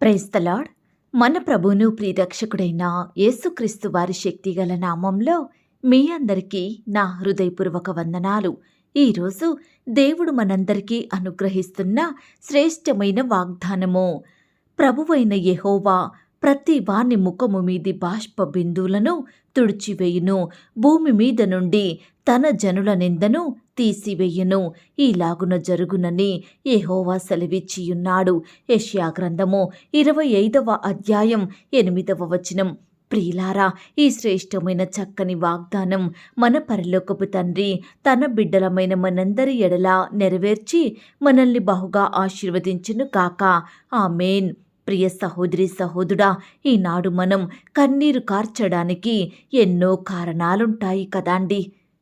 Praise the Lord మన ప్రభువును ప్రియరక్షకుడైన యేసుక్రీస్తు వారి శక్తిగల నామంలో మీ అందరికీ నా హృదయపూర్వక వందనాలు. ఈరోజు దేవుడు మనందరికీ అనుగ్రహిస్తున్న శ్రేష్టమైన వాగ్దానము. ప్రభువైన యెహోవా ప్రతి వాని ముఖము మీది బాష్ప బిందువులను తుడిచివేయును. భూమి మీద నుండి తన జనుల నిందను తీసివేయును. ఈలాగున జరుగునని ఏహోవా సెలవిచ్చియున్నాడు. యష్యా గ్రంథము ఇరవై ఐదవ అధ్యాయం ఎనిమిదవ వచనం. ప్రియులారా ఈ శ్రేష్టమైన చక్కని వాగ్దానం మన పరలోకపు తండ్రి తన బిడ్డలమైన మనందరి ఎడలా నెరవేర్చి మనల్ని బహుగా ఆశీర్వదించును కాక ఆమెన్. ప్రియ సహోదరి సహోదరుడా ఈనాడు మనం కన్నీరు కార్చడానికి ఎన్నో కారణాలుంటాయి కదాండి.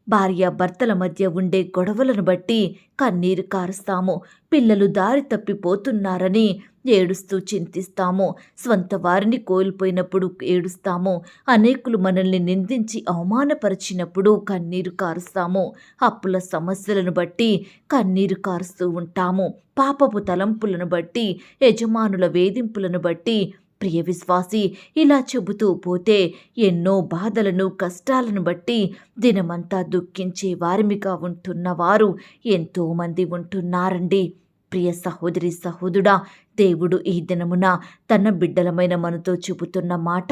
భార్యాభర్తల మధ్య ఉండే గొడవలను బట్టి కన్నీరు కారుస్తాము. పిల్లలు దారి తప్పిపోతున్నారని ఏడుస్తూ చింతిస్తాము. స్వంత వారిని కోల్పోయినప్పుడు ఏడుస్తాము. అనేకులు మనల్ని నిందించి అవమానపరిచినప్పుడు కన్నీరు కారుస్తాము. అప్పుల సమస్యలను బట్టి కన్నీరు కారుస్తూ ఉంటాము. పాపపు తలంపులను బట్టి యజమానుల వేధింపులను బట్టి ప్రియ విశ్వాసి ఇలా చెబుతూ పోతే ఎన్నో బాధలను కష్టాలను బట్టి దినమంతా దుఃఖించే వారిమిగా ఉంటున్నవారు ఎంతోమంది ఉంటున్నారండి. ప్రియ సహోదరి సహోదుడా దేవుడు ఈ దినమున తన బిడ్డలమైన మనతో చెబుతున్న మాట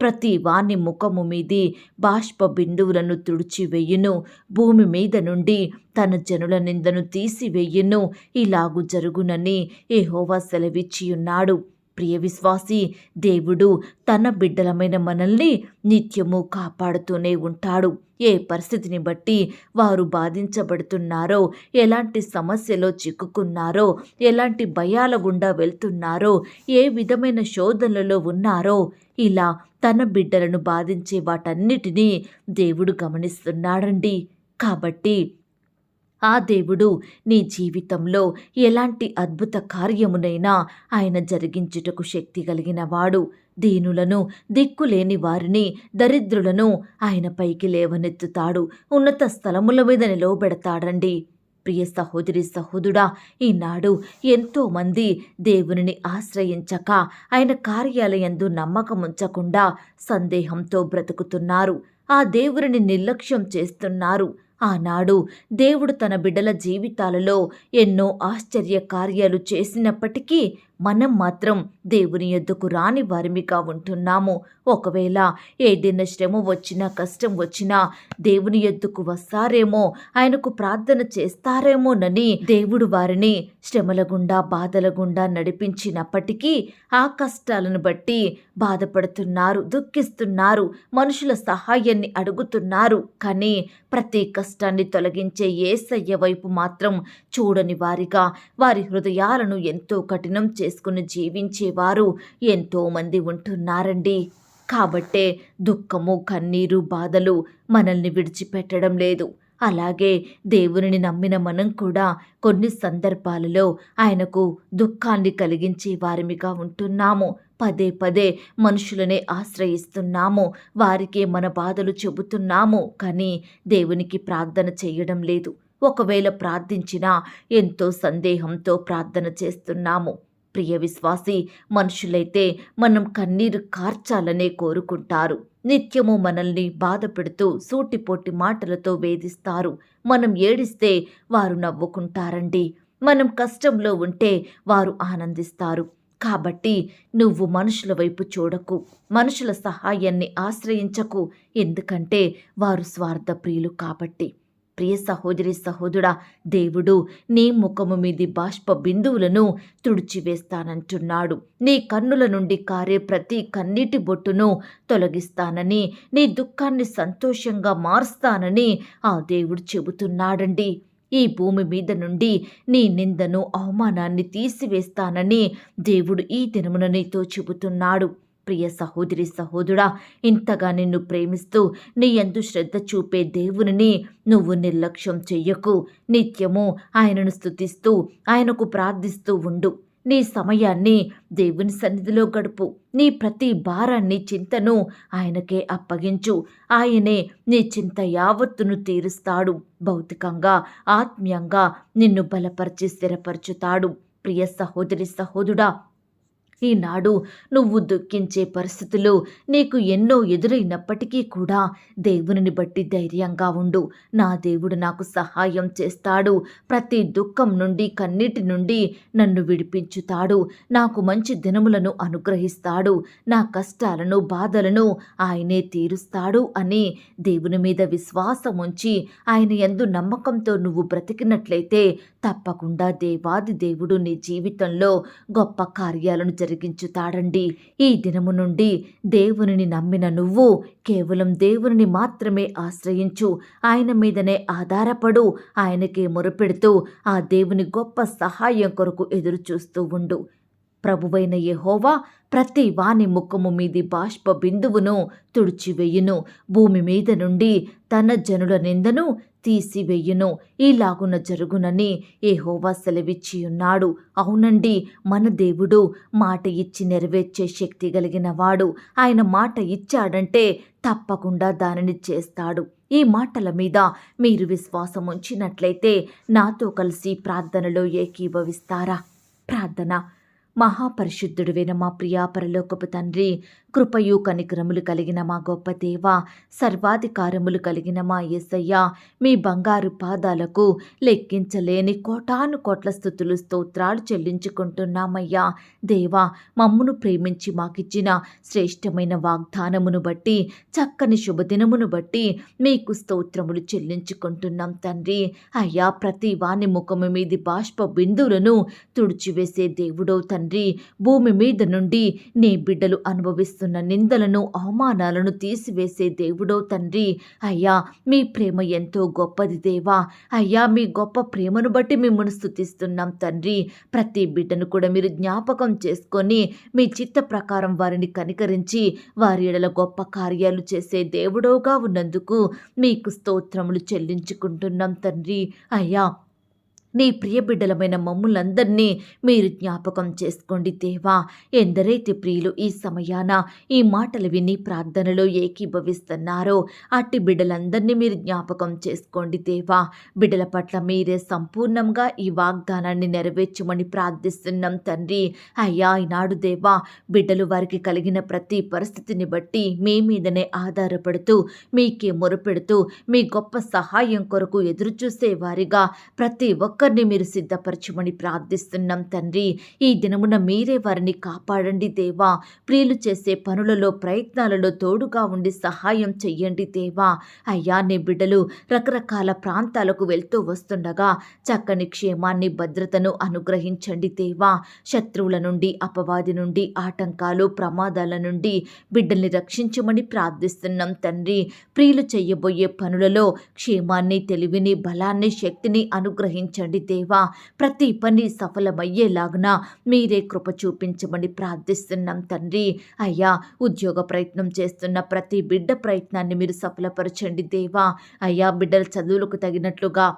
ప్రతి వాని ముఖము మీది బాష్ప బిందువులను తుడిచివేయును భూమి మీద నుండి తన జనుల నిందను తీసివేయును ఇలాగు జరుగునని ఏహోవా సెలవిచ్చియున్నాడు. ప్రియ విశ్వాసి దేవుడు తన బిడ్డలమైన మనల్ని నిత్యము కాపాడుతూనే ఉంటాడు. ఏ పరిస్థితిని బట్టి వారు బాధించబడుతున్నారో ఎలాంటి సమస్యలో చిక్కుకున్నారో ఎలాంటి భయాల గుండా వెళ్తున్నారో ఏ విధమైన శోధనలలో ఉన్నారో ఇలా తన బిడ్డలను బాధించే వాటన్నిటినీ దేవుడు గమనిస్తున్నాడండి. కాబట్టి ఆ దేవుడు నీ జీవితంలో ఎలాంటి అద్భుత కార్యమునైనా ఆయన జరిగించుటకు శక్తి కలిగిన వాడు దీనులను దిక్కులేని వారిని దరిద్రులను ఆయన పైకి లేవనెత్తుతాడు. ఉన్నత స్థలముల మీద నిలవబెడతాడండి. ప్రియ సహోదరి సహోదుడా ఈనాడు ఎంతోమంది దేవునిని ఆశ్రయించక ఆయన కార్యాలయందు నమ్మకముంచకుండా సందేహంతో బ్రతుకుతున్నారు. ఆ దేవుని నిర్లక్ష్యం చేస్తున్నారు. ఆనాడు దేవుడు తన బిడ్డల జీవితాలలో ఎన్నో ఆశ్చర్య కార్యాలు చేసినప్పటికీ మనం మాత్రం దేవుని ఎద్దుకు రాని వారిమిగా ఉంటున్నాము. ఒకవేళ ఏదైనా శ్రమ వచ్చినా కష్టం వచ్చినా దేవుని ఎద్దుకు వస్తారేమో ఆయనకు ప్రార్థన చేస్తారేమోనని దేవుడు వారిని శ్రమల గుండా బాధల గుండా నడిపించినప్పటికీ ఆ కష్టాలను బట్టి బాధపడుతున్నారు దుఃఖిస్తున్నారు మనుషుల సహాయాన్ని అడుగుతున్నారు. కానీ ప్రతి కష్టాన్ని తొలగించే ఏసయ్య వైపు మాత్రం చూడని వారిగా వారి హృదయాలను ఎంతో కఠినం చేసుకుని జీవించేవారు ఎంతోమంది ఉంటున్నారండి. కాబట్టే దుఃఖము కన్నీరు బాధలు మనల్ని విడిచిపెట్టడం లేదు. అలాగే దేవునిని నమ్మిన మనం కూడా కొన్ని సందర్భాలలో ఆయనకు దుఃఖాన్ని కలిగించే వారిమిగా ఉంటున్నాము. పదే పదే మనుషులనే ఆశ్రయిస్తున్నాము. వారికే మన బాధలు చెబుతున్నాము. కానీ దేవునికి ప్రార్థన చేయడం లేదు. ఒకవేళ ప్రార్థించినా ఎంతో సందేహంతో ప్రార్థన చేస్తున్నాము. ప్రియ విశ్వాసి మనుషులైతే మనం కన్నీరు కార్చాలనే కోరుకుంటారు. నిత్యము మనల్ని బాధ పెడుతూ సూటిపోటి మాటలతో వేధిస్తారు. మనం ఏడిస్తే వారు నవ్వుకుంటారండి. మనం కష్టంలో ఉంటే వారు ఆనందిస్తారు. కాబట్టి నువ్వు మనుషుల వైపు చూడకు. మనుషుల సహాయాన్ని ఆశ్రయించకు. ఎందుకంటే వారు స్వార్థ ప్రియులు కాబట్టి. ప్రియ సహోదరి సహోదరుడా దేవుడు నీ ముఖము మీది బాష్ప బిందువులను తుడిచివేస్తానంటున్నాడు. నీ కన్నుల నుండి కారే ప్రతి కన్నీటి బొట్టును తొలగిస్తానని నీ దుఃఖాన్ని సంతోషంగా మారుస్తానని ఆ దేవుడు చెబుతున్నాడండి. ఈ భూమి మీద నుండి నీ నిందను అవమానాన్ని తీసివేస్తానని దేవుడు ఈ దినమున నీతో చెబుతున్నాడు. ప్రియ సహోదరి సహోదరుడా ఇంతగా నిన్ను ప్రేమిస్తూ నీ ఎందు శ్రద్ధ చూపే దేవునిని నువ్వు నిర్లక్ష్యం చెయ్యకు. నిత్యము ఆయనను స్తుతిస్తూ ఆయనకు ప్రార్థిస్తూ ఉండు. నీ సమయాన్ని దేవుని సన్నిధిలో గడుపు. నీ ప్రతి భారాన్ని చింతను ఆయనకే అప్పగించు. ఆయనే నీ చింత యావత్తును తీరుస్తాడు. భౌతికంగా ఆత్మీయంగా నిన్ను బలపరిచి స్థిరపరచుతాడు. ప్రియ సహోదరి సహోదుడా ఈనాడు నువ్వు దుఃఖించే పరిస్థితులు నీకు ఎన్నో ఎదురైనప్పటికీ కూడా దేవునిని బట్టి ధైర్యంగా ఉండు. నా దేవుడు నాకు సహాయం చేస్తాడు. ప్రతి దుఃఖం నుండి కన్నీటి నుండి నన్ను విడిపించుతాడు. నాకు మంచి దినములను అనుగ్రహిస్తాడు. నా కష్టాలను బాధలను ఆయనే తీరుస్తాడు అని దేవుని మీద విశ్వాసం ఉంచి ఆయన ఎందు నమ్మకంతో నువ్వు బ్రతికినట్లయితే తప్పకుండా దేవాది దేవుడు నీ జీవితంలో గొప్ప కార్యాలను జరిగించుతాడండి. ఈ దినము నుండి దేవునిని నమ్మిన నువ్వు కేవలం దేవునిని మాత్రమే ఆశ్రయించు. ఆయన మీదనే ఆధారపడు ఆయనకే మొరపెడుతూ ఆ దేవుని గొప్ప సహాయం కొరకు ఎదురు చూస్తూ ఉండు. ప్రభువైన యహోవా ప్రతి వాని ముఖము మీది బాష్ప బిందువును తుడిచివేయును. భూమి మీద నుండి తన జనుల నిందను తీసివేయును. ఈలాగున జరుగునని ఏహోవా సెలవిచ్చి ఉన్నాడు అవునండి మన దేవుడు మాట ఇచ్చి నెరవేర్చే శక్తి కలిగిన వాడు. ఆయన మాట ఇచ్చాడంటే తప్పకుండా దానిని చేస్తాడు. ఈ మాటల మీద మీరు విశ్వాసం ఉంచినట్లయితే నాతో కలిసి ప్రార్థనలో ఏకీభవిస్తారా? ప్రార్థన. మహాపరిశుద్ధుడువైన మా ప్రియాపరలోకపు తండ్రి కృపయు కనికరములు కలిగిన మా గొప్ప దేవ సర్వాధికారములు కలిగిన మా యేసయ్య మీ బంగారు పాదాలకు లెక్కించలేని కోటాను కోట్ల స్థుతులు స్తోత్రాలు చెల్లించుకుంటున్నామయ్యా. దేవా మమ్మును ప్రేమించి మాకిచ్చిన శ్రేష్టమైన వాగ్దానమును బట్టి చక్కని శుభదినమును బట్టి మీకు స్తోత్రములు చెల్లించుకుంటున్నాం తండ్రి. అయ్యా ప్రతి వాని ముఖము మీది బాష్ప బిందువులను తుడిచివేసే దేవుడో తండ్రి. భూమి మీద నుండి నీ బిడ్డలు అనుభవిస్తున్న నిందలను అవమానాలను తీసివేసే దేవుడో తండ్రి. అయ్యా మీ ప్రేమ ఎంతో గొప్పది దేవా. అయ్యా మీ గొప్ప ప్రేమను బట్టి మిమ్మల్ని స్థుతిస్తున్నాం తండ్రి. ప్రతి బిడ్డను కూడా మీరు జ్ఞాపకం చేసుకొని మీ చిత్త ప్రకారం వారిని కనికరించి వారి ఎడల గొప్ప కార్యాలు చేసే దేవుడోగా ఉన్నందుకు మీకు స్తోత్రములు చెల్లించుకుంటున్నాం తండ్రి. అయ్యా నీ ప్రియ బిడ్డలమైన మమ్ములందరినీ మీరు జ్ఞాపకం చేసుకోండి దేవా. ఎందరైతే ప్రియులు ఈ సమయాన ఈ మాటలు విని ప్రార్థనలో ఏకీభవిస్తున్నారో అట్టి బిడ్డలందరినీ మీరు జ్ఞాపకం చేసుకోండి దేవా. బిడ్డల పట్ల మీరే సంపూర్ణంగా ఈ వాగ్దానాన్ని నెరవేర్చమని ప్రార్థిస్తున్నాం తండ్రి. అయ్యా ఈనాడు దేవా బిడ్డలు వారికి కలిగిన ప్రతి పరిస్థితిని బట్టి మీ మీదనే ఆధారపడుతూ మీకే మొరపెడుతూ మీ గొప్ప సహాయం కొరకు ఎదురుచూసే వారిగా ప్రతి ఒక్కరిని మీరు సిద్ధపరచమని ప్రార్థిస్తున్నాం తండ్రి. ఈ దినమున మీరే వారిని కాపాడండి దేవా. ప్రియులు చేసే పనులలో ప్రయత్నాలలో తోడుగా ఉండి సహాయం చెయ్యండి దేవా. అయ్యా నీ బిడ్డలు రకరకాల ప్రాంతాలకు వెళ్తూ వస్తుండగా చక్కని క్షేమాన్ని భద్రతను అనుగ్రహించండి దేవా. శత్రువుల నుండి అపవాది నుండి ఆటంకాలు ప్రమాదాల నుండి బిడ్డల్ని రక్షించమని ప్రార్థిస్తున్నాం తండ్రి. ప్రియులు చెయ్యబోయే పనులలో క్షేమాన్ని తెలివిని బలాన్ని శక్తిని అనుగ్రహించండి దేవా. ప్రతి పని సఫలమయ్యేలాగున మీరే కృప చూపించమని ప్రార్థిస్తున్నాం తండ్రి. అయ్యా ఉద్యోగ ప్రయత్నం చేస్తున్న ప్రతి బిడ్డ ప్రయత్నాన్ని మీరు సఫలపరచండి దేవా. అయ్యా బిడ్డల చదువులకు తగినట్లుగా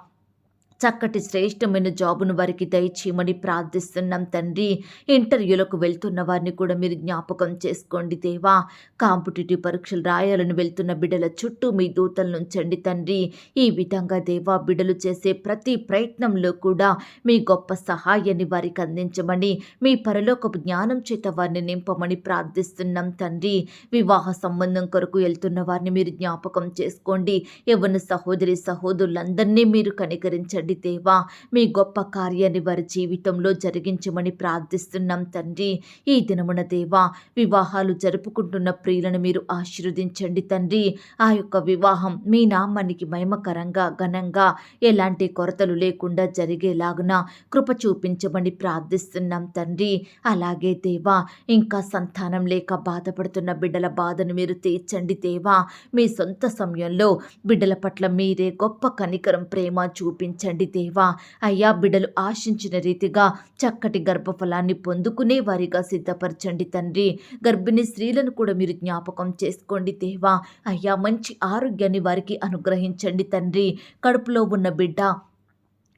చక్కటి శ్రేష్టమైన జాబును వారికి దయచేయమని ప్రార్థిస్తున్నాం తండ్రి. ఇంటర్వ్యూలకు వెళ్తున్న వారిని కూడా మీరు జ్ఞాపకం చేసుకోండి దేవా. కాంపిటేటివ్ పరీక్షలు రాయాలని వెళ్తున్న బిడ్డల చుట్టూ మీ దూతలను ఉంచండి తండ్రి. ఈ విధంగా దేవా బిడ్డలు చేసే ప్రతి ప్రయత్నంలో కూడా మీ గొప్ప సహాయాన్ని వారికి అందించమని మీ పరలోకపు జ్ఞానం చేత వారిని నింపమని ప్రార్థిస్తున్నాం తండ్రి. వివాహ సంబంధం కొరకు వెళ్తున్న వారిని మీరు జ్ఞాపకం చేసుకోండి. ఎవరిని సహోదరి సహోదరులందరినీ మీరు కనికరించండి. దేవా. మీ గొప్ప కార్యాన్ని వారి జీవితంలో జరిగించమని ప్రార్థిస్తున్నాం తండ్రి. ఈ దినమున దేవా వివాహాలు జరుపుకుంటున్న ప్రియులను మీరు ఆశీర్వదించండి తండ్రి. ఆ యొక్క వివాహం మీ నామానికి మహిమకరంగా ఘనంగా ఎలాంటి కొరతలు లేకుండా జరిగేలాగున కృప చూపించమని ప్రార్థిస్తున్నాం తండ్రి. అలాగే దేవా ఇంకా సంతానం లేక బాధపడుతున్న బిడ్డల బాధను మీరు తీర్చండి దేవా. మీ సొంత సమయంలో బిడ్డల పట్ల మీరే గొప్ప కనికరం ప్రేమ చూపించండి దేవా అయ్యా బిడ్డలు ఆశించిన రీతిగా చక్కటి గర్భఫలాన్ని పొందుకునే వారిగా సిద్ధపరచండి తండ్రి. గర్భిణీ స్త్రీలను కూడా మీరు జ్ఞాపకం చేసుకోండి దేవా. అయ్యా మంచి ఆరోగ్యాన్ని వారికి అనుగ్రహించండి తండ్రి. కడుపులో ఉన్న బిడ్డ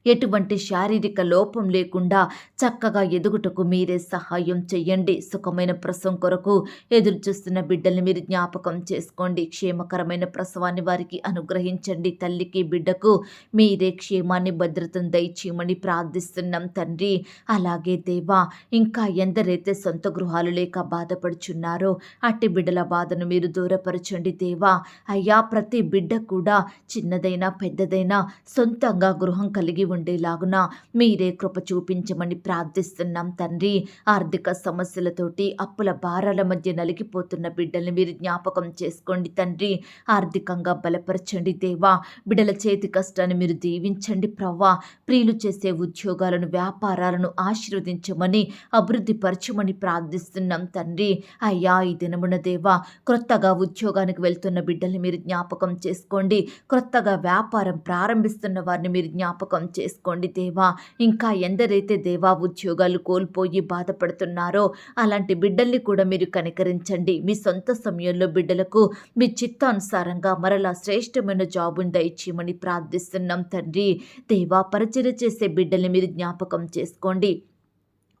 ఎటువంటి శారీరక లోపం లేకుండా చక్కగా ఎదుగుటకు మీరే సహాయం చెయ్యండి. సుఖమైన ప్రసవం కొరకు ఎదురు చూస్తున్న బిడ్డల్ని మీరు జ్ఞాపకం చేసుకోండి. క్షేమకరమైన ప్రసవాన్ని వారికి అనుగ్రహించండి. తల్లికి బిడ్డకు మీరే క్షేమాన్ని భద్రతను దయచేయమని ప్రార్థిస్తున్నాం తండ్రి. అలాగే దేవా ఇంకా ఎందరైతే సొంత గృహాలు లేక బాధపడుచున్నారో అట్టి బిడ్డల బాధను మీరు దూరపరచండి దేవా. అయ్యా ప్రతి బిడ్డ కూడా చిన్నదైనా పెద్దదైనా సొంతంగా గృహం కలిగి ఉండేలాగున? మీరే కృప చూపించమని ప్రార్థిస్తున్నాం తండ్రి. ఆర్థిక సమస్యలతోటి అప్పుల భారాల మధ్య నలిగిపోతున్న బిడ్డల్ని మీరు జ్ఞాపకం చేసుకోండి తండ్రి. ఆర్థికంగా బలపరచండి దేవా. బిడ్డల చేతి కష్టాన్ని మీరు దీవించండి ప్రవ్వా. ప్రియులు చేసే ఉద్యోగాలను వ్యాపారాలను ఆశీర్వదించమని అభివృద్ధి పరచమని ప్రార్థిస్తున్నాం తండ్రి. అయ్యా ఈ దినమున దేవా క్రొత్తగా ఉద్యోగానికి వెళ్తున్న బిడ్డల్ని మీరు జ్ఞాపకం చేసుకోండి. క్రొత్తగా వ్యాపారం ప్రారంభిస్తున్న వారిని మీరు జ్ఞాపకం చేసుకోండి దేవా. ఇంకా ఎందరైతే దేవా ఉద్యోగాలు కోల్పోయి బాధపడుతున్నారో అలాంటి బిడ్డల్ని కూడా మీరు కనికరించండి. మీ సొంత సమయంలో బిడ్డలకు మీ చిత్తానుసారంగా మరలా శ్రేష్టమైన జాబును దయచేయమని ప్రార్థిస్తున్నాం తండ్రి. దేవా పరిచయ చేసే బిడ్డల్ని మీరు జ్ఞాపకం చేసుకోండి.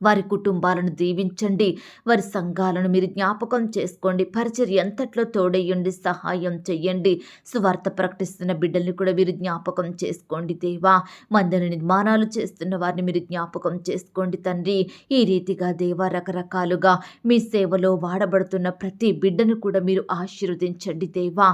వారి కుటుంబాలను దీవించండి. వారి సంఘాలను మీరు జ్ఞాపకం చేసుకోండి. పరిచర్య ఎంతట్లో తోడయ్యండి సహాయం చెయ్యండి. సువార్త ప్రకటిస్తున్న బిడ్డల్ని కూడా మీరు జ్ఞాపకం చేసుకోండి దేవా. మందిర నిర్మాణాలు చేస్తున్న వారిని మీరు జ్ఞాపకం చేసుకోండి తండ్రి. ఈ రీతిగా దేవా రకరకాలుగా మీ సేవలో వాడబడుతున్న ప్రతి బిడ్డను కూడా మీరు ఆశీర్వదించండి దేవా.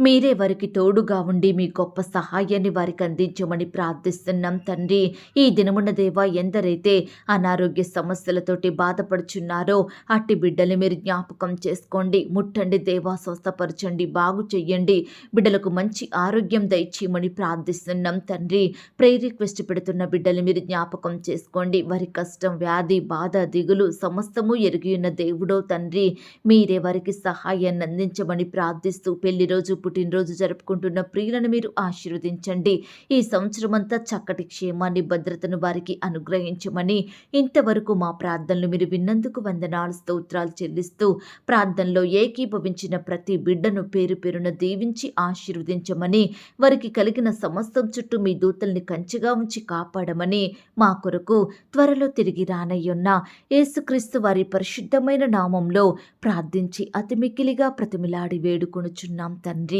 మీరే వారికి తోడుగా ఉండి మీ గొప్ప సహాయాన్ని వారికి అందించమని ప్రార్థిస్తున్నాం తండ్రి. ఈ దినమున్న దేవా ఎందరైతే అనారోగ్య సమస్యలతోటి బాధపడుచున్నారో అట్టి బిడ్డలు మీరు జ్ఞాపకం చేసుకోండి. ముట్టండి దేవా స్వస్థపరచండి బాగు చెయ్యండి. బిడ్డలకు మంచి ఆరోగ్యం దయచేయమని ప్రార్థిస్తున్నాం తండ్రి. ప్రే రిక్వెస్ట్ పెడుతున్న బిడ్డలు మీరు జ్ఞాపకం చేసుకోండి. వారి కష్టం వ్యాధి బాధ దిగులు సమస్తము ఎరిగియున్న దేవుడో తండ్రి. మీరే వారికి సహాయాన్ని అందించమని ప్రార్థిస్తూ పెళ్ళి రోజు పుట్టినరోజు జరుపుకుంటున్న ప్రియులను మీరు ఆశీర్వదించండి. ఈ సంవత్సరం అంతా చక్కటి క్షేమాన్ని భద్రతను వారికి అనుగ్రహించమని ఇంతవరకు మా ప్రార్థనలు మీరు విన్నందుకు వందనాలు స్తోత్రాలు చెల్లిస్తూ ప్రార్థనలో ఏకీభవించిన ప్రతి బిడ్డను పేరు పేరున దీవించి ఆశీర్వదించమని వారికి కలిగిన సమస్తం చుట్టూ మీ దూతల్ని కంచిగా ఉంచి కాపాడమని మా కొరకు త్వరలో తిరిగి రానయ్యున్న యేసుక్రీస్తు వారి పరిశుద్ధమైన నామంలో ప్రార్థించి అతి మిక్కిలిగా ప్రతిమిలాడి వేడుకొనుచున్నాం తండ్రి.